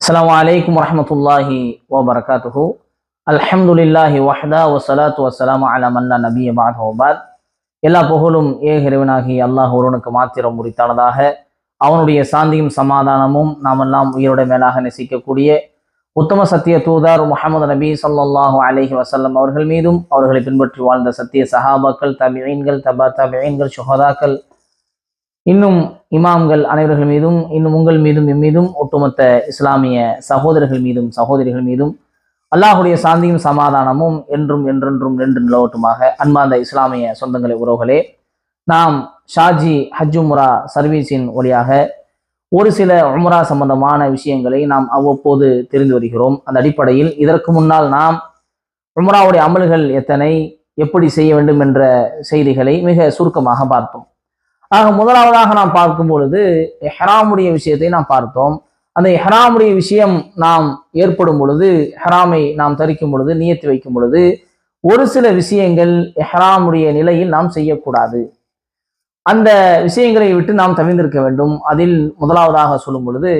السلام عليكم ورحمة الله وبركاته الحمد لله وحده والصلاة والسلام على من لا نبي بعده وبعد எல்லா புகழும் ஏக இறைவனாகி அல்லாஹ் ஒருவனுக்கு மாத்திரம் உரித்தானதாக அவனுடைய சாந்தியும் சமாதானமும் நாமெல்லாம் உயிரோட மேலாக நேசிக்கக்கூடிய உத்தம சத்திய தூதர் முகமது நபி ஸல்லல்லாஹு அலைஹி வஸல்லம் அவர்கள் மீதும் அவர்களை பின்பற்றி வாழ்ந்த சத்திய சஹாபாக்கள் தபியீன்கள் தபா தபியீன்கள் சுஹதாக்கள் இன்னும் இமாம்கள் அனைவர்கள் மீதும் இன்னும் உங்கள் மீதும் எம் மீதும் ஒட்டுமொத்த இஸ்லாமிய சகோதரர்கள் மீதும் சகோதரிகள் மீதும் அல்லாஹுடைய சாந்தியும் சமாதானமும் என்றும் என்றென்றும் நின்று நிலவட்டுமாக அன்பார்ந்த இஸ்லாமிய சொந்தங்களை உறவுகளே நாம் ஷாஜி ஹஜ் சர்வீஸின் வழியாக ஒரு சில உம்ரா சம்பந்தமான விஷயங்களை நாம் அவ்வப்போது தெரிந்து வருகிறோம். அந்த அடிப்படையில் இதற்கு முன்னால் நாம் உம்ராவுடைய அமல்கள் எத்தனை எப்படி செய்ய வேண்டும் என்ற செய்திகளை மிக சுருக்கமாக பார்த்தோம். ஆக முதலாவதாக நாம் பார்க்கும் பொழுது ஹெராமுடைய விஷயத்தை நாம் பார்த்தோம். அந்த ஹெராமுடைய விஷயம் நாம் ஏற்படும் பொழுது ஹெராமை நாம் தரிக்கும் பொழுது நியத்து வைக்கும் பொழுது ஒரு சில விஷயங்கள் ஹெராமுடைய நிலையில் நாம் செய்யக்கூடாது. அந்த விஷயங்களை விட்டு நாம் தவிர்ந்திருக்க வேண்டும். அதில் முதலாவதாக சொல்லும் பொழுது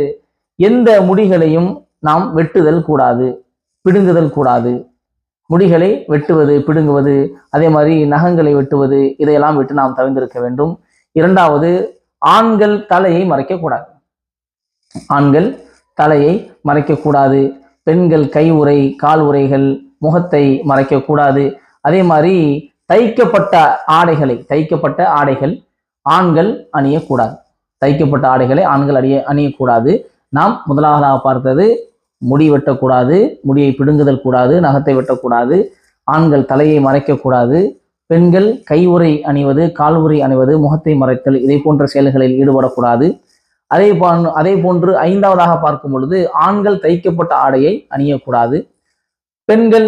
எந்த முடிகளையும் நாம் வெட்டுதல் கூடாது பிடுங்குதல் கூடாது. முடிகளை வெட்டுவது பிடுங்குவது அதே மாதிரி நகங்களை வெட்டுவது இதையெல்லாம் விட்டு நாம் தவிர்ந்திருக்க வேண்டும். இரண்டாவது ஆண்கள் தலையை மறைக்கக்கூடாது ஆண்கள் தலையை மறைக்கக்கூடாது பெண்கள் கை உரை கால் உரைகள் முகத்தை மறைக்கக்கூடாது அதே மாதிரி தைக்கப்பட்ட ஆடைகளை தைக்கப்பட்ட ஆடைகள் ஆண்கள் அணியக்கூடாது தைக்கப்பட்ட ஆடைகளை ஆண்கள் அணிய அணியக்கூடாது. நாம் முதலாவதாக பார்த்தது முடி வெட்டக்கூடாது முடியை பிடுங்குதல் கூடாது நகத்தை வெட்டக்கூடாது ஆண்கள் தலையை மறைக்கக்கூடாது பெண்கள் கை உரை அணிவது கால் உரை அணிவது முகத்தை மறைத்தல் இதை போன்ற செயல்களில் ஈடுபடக்கூடாது. அதே போன் அதே போன்று ஐந்தாவதாக பார்க்கும் பொழுது ஆண்கள் தைக்கப்பட்ட ஆடையை அணியக்கூடாது. பெண்கள்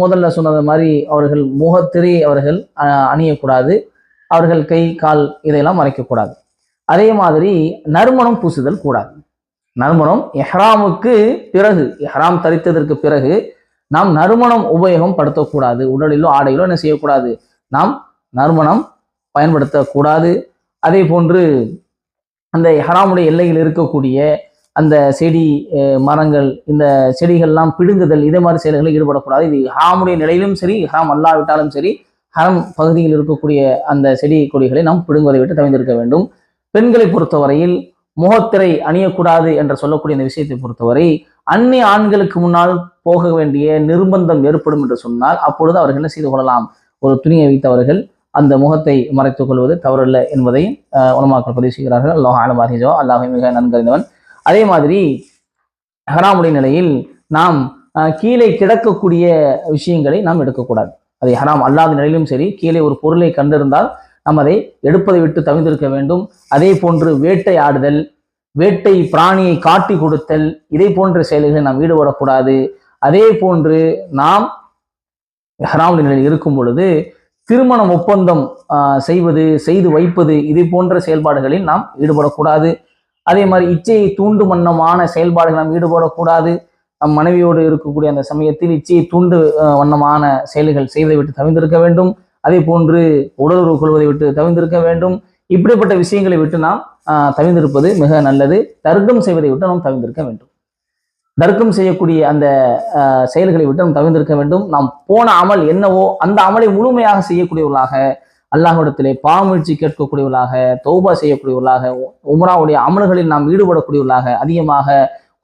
முதல்ல சொன்னது மாதிரி அவர்கள் முகத்திரை அவர்கள் அணியக்கூடாது. அவர்கள் கை கால் இதையெல்லாம் மறைக்கக்கூடாது. அதே மாதிரி நறுமணம் பூசுதல் கூடாது. நறுமணம் எஹ்ராமுக்கு பிறகு எஹ்ராம் தரித்ததற்கு பிறகு நாம் நறுமணம் உபயோகம் படுத்தக்கூடாது. உடலிலோ ஆடையிலோ என்ன செய்யக்கூடாது? நாம் நறுமணம் பயன்படுத்தக்கூடாது. அதே போன்று அந்த ஹராமுடைய எல்லையில் இருக்கக்கூடிய அந்த செடி மரங்கள் இந்த செடிகள்லாம் பிடுங்குதல் இதே மாதிரி செயல்களில் ஈடுபடக்கூடாது. இது ஹராமுடைய நிலையிலும் சரி ஹராம் அல்லாவிட்டாலும் சரி ஹரம் பகுதியில் இருக்கக்கூடிய அந்த செடி கொடிகளை நாம் பிடுங்குவதை விட்டு தவிர்த்திருக்க வேண்டும். பெண்களை பொறுத்தவரையில் முகத்திரை அணியக்கூடாது என்று சொல்லக்கூடிய இந்த விஷயத்தை பொறுத்தவரை அந்நிய ஆண்களுக்கு முன்னால் போக வேண்டிய நிர்பந்தம் ஏற்படும் என்று சொன்னால் அப்பொழுது அவர்கள் என்ன செய்து கொள்ளலாம்? ஒரு துணியை வைத்தவர்கள் அந்த முகத்தை மறைத்துக் கொள்வது தவறல்ல என்பதை உணமாக்கள் பதிவு செய்கிறார்கள். அல்லாஹ் ஆலமாரிஜோ அல்லாஹை மிக நன்கறிந்தவன். அதே மாதிரி ஹராமுடைய நிலையில் நாம் கீழே கிடக்கக்கூடிய விஷயங்களை நாம் எடுக்கக்கூடாது. அதை ஹராம் அல்லாத நிலையிலும் சரி கீழே ஒரு பொருளை கண்டிருந்தால் நாம் அதை எடுப்பதை விட்டு தவிர்த்திருக்க வேண்டும். அதே போன்று வேட்டை ஆடுதல் வேட்டை பிராணியை காட்டி கொடுத்தல் இதை போன்ற செயல்களில் நாம் ஈடுபடக்கூடாது. அதே போன்று நாம் ஹராம் நிலையில் இருக்கும் பொழுது திருமணம் ஒப்பந்தம் ஆஹ், செய்வது செய்து வைப்பது இது போன்ற செயல்பாடுகளில் நாம் ஈடுபடக்கூடாது. அதே மாதிரி இச்சையை தூண்டு வண்ணமான செயல்பாடுகள் நாம் ஈடுபடக்கூடாது. நம் மனைவியோடு இருக்கக்கூடிய அந்த சமயத்தில் இச்சையை தூண்டு வண்ணமான செயல்கள் செய்வதை விட்டு தவிர்த்திருக்க வேண்டும். அதே போன்று உடலுறவு கொள்வதை விட்டு தவிர்த்திருக்க வேண்டும். இப்படிப்பட்ட விஷயங்களை விட்டு நாம் ஆஹ், தவிர்த்திருப்பது மிக நல்லது. தர்க்கம் செய்வதை விட்டு நாம் தவிர்த்திருக்க வேண்டும். தர்க்கம் செய்யக்கூடிய அந்த செயல்களை விட்டு நாம் தவிர்த்திருக்க வேண்டும். நாம் போன அமல் என்னவோ அந்த அமலை முழுமையாக செய்யக்கூடியவர்களாக அல்லாஹிடத்திலே பாமுயற்சி கேட்கக்கூடியவர்களாக தௌபா செய்யக்கூடியவர்களாக உமராவுடைய அமல்களில் நாம் ஈடுபடக்கூடியவர்களாக அதிகமாக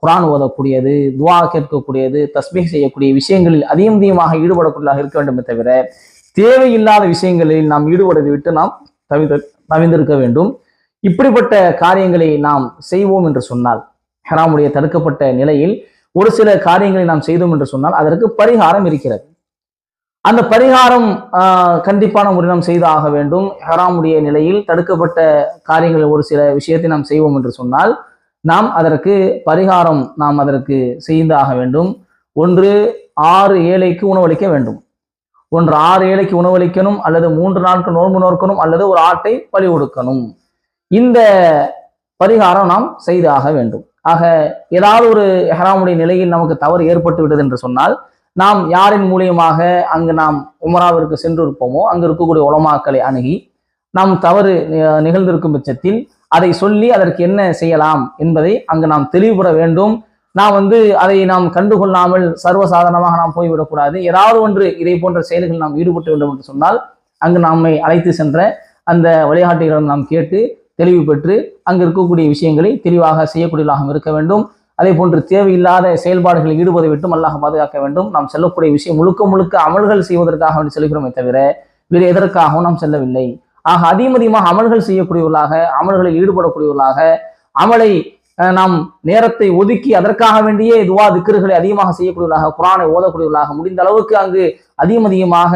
குரான் ஓதக்கூடியது துவா கேட்கக்கூடியது தஸ்மீக் செய்யக்கூடிய விஷயங்களில் அதிகம் அதிகமாக ஈடுபடக்கூடியதாக இருக்க வேண்டுமே தவிர தேவையில்லாத விஷயங்களில் நாம் ஈடுபடுவதை விட்டு நாம் தவிர்த்து தவிர்த்திருக்க வேண்டும். இப்படிப்பட்ட காரியங்களை நாம் செய்வோம் என்று சொன்னால் ஹராமுடைய தடுக்கப்பட்ட நிலையில் ஒரு சில காரியங்களை நாம் செய்தோம் என்று சொன்னால் அதற்கு பரிகாரம் இருக்கிறது. அந்த பரிகாரம் ஆஹ், கண்டிப்பான முறை நாம் செய்து ஆக வேண்டும். ஹராமுடைய நிலையில் தடுக்கப்பட்ட காரியங்கள் ஒரு சில விஷயத்தை நாம் செய்வோம் என்று சொன்னால் நாம் அதற்கு பரிகாரம் நாம் அதற்கு செய்து ஆக வேண்டும். ஒன்று ஆறு ஏழைக்கு உணவளிக்க வேண்டும். ஒன்று ஆறு ஏழைக்கு உணவளிக்கணும் அல்லது மூன்று நாட்கள் நோன்பு நோக்கணும் அல்லது ஒரு ஆட்டை பலி கொடுக்கணும். இந்த பரிகாரம் நாம் செய்து ஆக வேண்டும். ஆக ஏதாவது ஒரு ஹராமுடைய நிலையில் நமக்கு தவறு ஏற்பட்டு விட்டது என்று சொன்னால் நாம் யாரின் மூலியமாக அங்கு நாம் உமராவிற்கு சென்று இருப்போமோ அங்கு இருக்கக்கூடிய உலமாக்களை அணுகி நாம் தவறு நிகழ்ந்திருக்கும் பட்சத்தில் அதை சொல்லி அதற்கு என்ன செய்யலாம் என்பதை அங்கு நாம் தெளிவுபட வேண்டும். நாம் வந்து அதை நாம் கண்டுகொள்ளாமல் சர்வசாதாரணமாக நாம் போய்விடக்கூடாது. ஏதாவது ஒன்று இதை போன்ற செயல்கள் நாம் ஈடுபட்டு வேண்டும் என்று சொன்னால் அங்கு நம்மை அழைத்து சென்ற அந்த வழிகாட்டிகளிடம் நாம் கேட்டு தெளிவு பெற்று அங்கு இருக்கக்கூடிய விஷயங்களை தெளிவாக செய்யக்கூடியவர்களாக இருக்க வேண்டும். அதே போன்று தேவையில்லாத செயல்பாடுகளில் ஈடுபதை விட்டும் அல்லாஹ் பாதுகாக்க வேண்டும். நாம் செல்லக்கூடிய விஷயம் முழுக்க முழுக்க அமல்கள் செய்வதற்காக வேண்டி செல்கிறோமே தவிர வேறு எதற்காகவும் நாம் செல்லவில்லை. ஆக அதிகம் அதிகமாக அமல்கள் செய்யக்கூடியவர்களாக அமல்களில் ஈடுபடக்கூடியவர்களாக அமலை நாம் நேரத்தை ஒதுக்கி அதற்காக வேண்டியே துவா திக்கர்களை அதிகமாக செய்யக்கூடியவர்களாக குரானை ஓதக்கூடியவர்களாக முடிந்த அளவுக்கு அங்கு அதிகம் அதிகமாக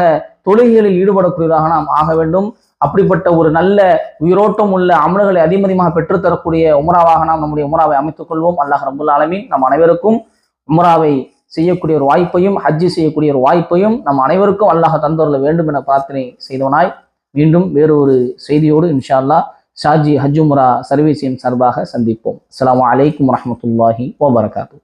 தொழுகைகளில் ஈடுபடக்கூடியவர்களாக நாம் ஆக வேண்டும். அப்படிப்பட்ட ஒரு நல்ல உயிரோட்டம் உள்ள அமல்களை அதிகம் பெற்றுத்தரக்கூடிய உமராவாக நாம் நம்முடைய உமராவை அமைத்துக் கொள்வோம். அல்லாஹ் ரபுல் ஆலமீன் நம் அனைவருக்கும் உமராவை செய்யக்கூடிய ஒரு வாய்ப்பையும் ஹஜ்ஜி செய்யக்கூடிய ஒரு வாய்ப்பையும் நம் அனைவருக்கும் அல்லாஹ் தந்தருள வேண்டும் என பிரார்த்தனை செய்தவனாய். மீண்டும் வேறு ஒரு செய்தியோடு இன்ஷா அல்லாஹ் ஷாஜி ஹஜ்ஜு உம்ரா சர்வீஸின் சார்பாக சந்திப்போம். அஸ்ஸலாமு அலைக்கும் வரமத்துல்லாஹி வபரகாத்து.